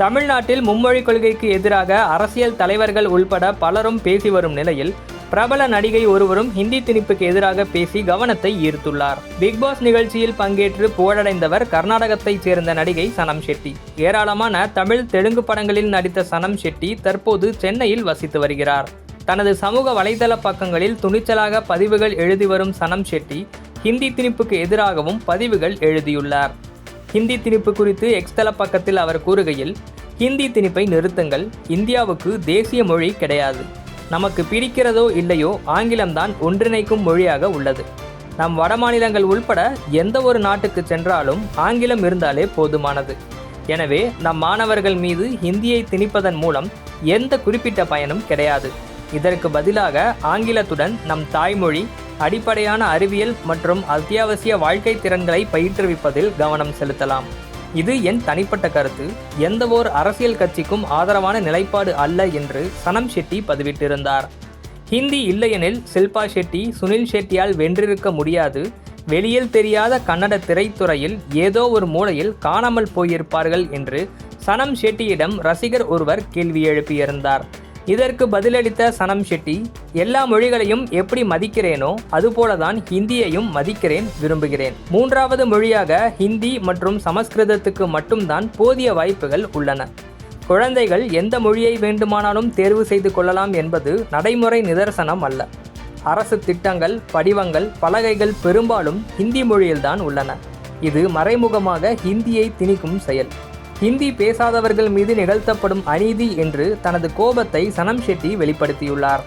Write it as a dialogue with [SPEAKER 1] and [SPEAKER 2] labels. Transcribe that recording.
[SPEAKER 1] தமிழ்நாட்டில் மும்மொழி கொள்கைக்கு எதிராக அரசியல் தலைவர்கள் உள்பட பலரும் பேசி வரும் நிலையில் பிரபல நடிகை ஒருவரும் ஹிந்தி திணிப்புக்கு எதிராக பேசி கவனத்தை ஈர்த்துள்ளார். பிக் பாஸ் நிகழ்ச்சியில் பங்கேற்று புகழடைந்தவர் கர்நாடகத்தைச் சேர்ந்த நடிகை சனம் ஷெட்டி. ஏராளமான தமிழ் தெலுங்கு படங்களில் நடித்த சனம் ஷெட்டி தற்போது சென்னையில் வசித்து வருகிறார். தனது சமூக வலைதள பக்கங்களில் துணிச்சலாக பதிவுகள் எழுதி வரும் சனம் ஷெட்டி ஹிந்தி திணிப்புக்கு எதிராகவும் பதிவுகள் எழுதியுள்ளார். ஹிந்தி திணிப்பு குறித்து எக்ஸ்தல பக்கத்தில் அவர் கூறுகையில் ஹிந்தி திணிப்பை நிறுத்துங்கள் இந்தியாவுக்கு தேசிய மொழி கிடையாது. நமக்கு பிடிக்கிறதோ இல்லையோ ஆங்கிலம்தான் ஒன்றிணைக்கும் மொழியாக உள்ளது. நம் வடமாநிலங்கள் உள்பட எந்த ஒரு நாட்டுக்கு சென்றாலும் ஆங்கிலம் இருந்தாலே போதுமானது. எனவே நம் மாணவர்கள் மீது ஹிந்தியை திணிப்பதன் மூலம் எந்த குறிப்பிட்ட பயனும் கிடையாது. இதற்கு பதிலாக ஆங்கிலத்துடன் நம் தாய்மொழி அடிப்படையான அறிவியல் மற்றும் அத்தியாவசிய வாழ்க்கை திறன்களை பயிற்றுவிப்பதில் கவனம் செலுத்தலாம். இது என் தனிப்பட்ட கருத்து. எந்த ஓர் அரசியல் கட்சிக்கும் ஆதரவான நிலைப்பாடு அல்ல என்று சனம் ஷெட்டி பதிவிட்டிருந்தார். ஹிந்தி இல்லையெனில் ஷில்பா ஷெட்டி சுனில் ஷெட்டியால் வென்றிருக்க முடியாது. வெளியில் தெரியாத கன்னட திரைத்துறையில் ஏதோ ஒரு மூலையில் காணாமல் போயிருப்பார்கள் என்று சனம் ஷெட்டியிடம் ரசிகர் ஒருவர் கேள்வி எழுப்பியிருந்தார். இதற்கு பதிலளித்த சனம் ஷெட்டி எல்லா மொழிகளையும் எப்படி மதிக்கிறேனோ அதுபோலதான் ஹிந்தியையும் மதிக்கிறேன் விரும்புகிறேன். மூன்றாவது மொழியாக ஹிந்தி மற்றும் சமஸ்கிருதத்துக்கு மட்டும்தான் போதிய வாய்ப்புகள் உள்ளன. குழந்தைகள் எந்த மொழியை வேண்டுமானாலும் தேர்வு செய்து கொள்ளலாம் என்பது நடைமுறை நிதர்சனம் அல்ல. அரசு திட்டங்கள் படிவங்கள் பலகைகள் பெரும்பாலும் ஹிந்தி மொழியில்தான் உள்ளன. இது மறைமுகமாக ஹிந்தியை திணிக்கும் செயல். ஹிந்தி பேசாதவர்கள் மீது நிகழ்த்தப்படும் அநீதி என்று தனது கோபத்தை சனம் ஷெட்டி வெளிப்படுத்தியுள்ளார்.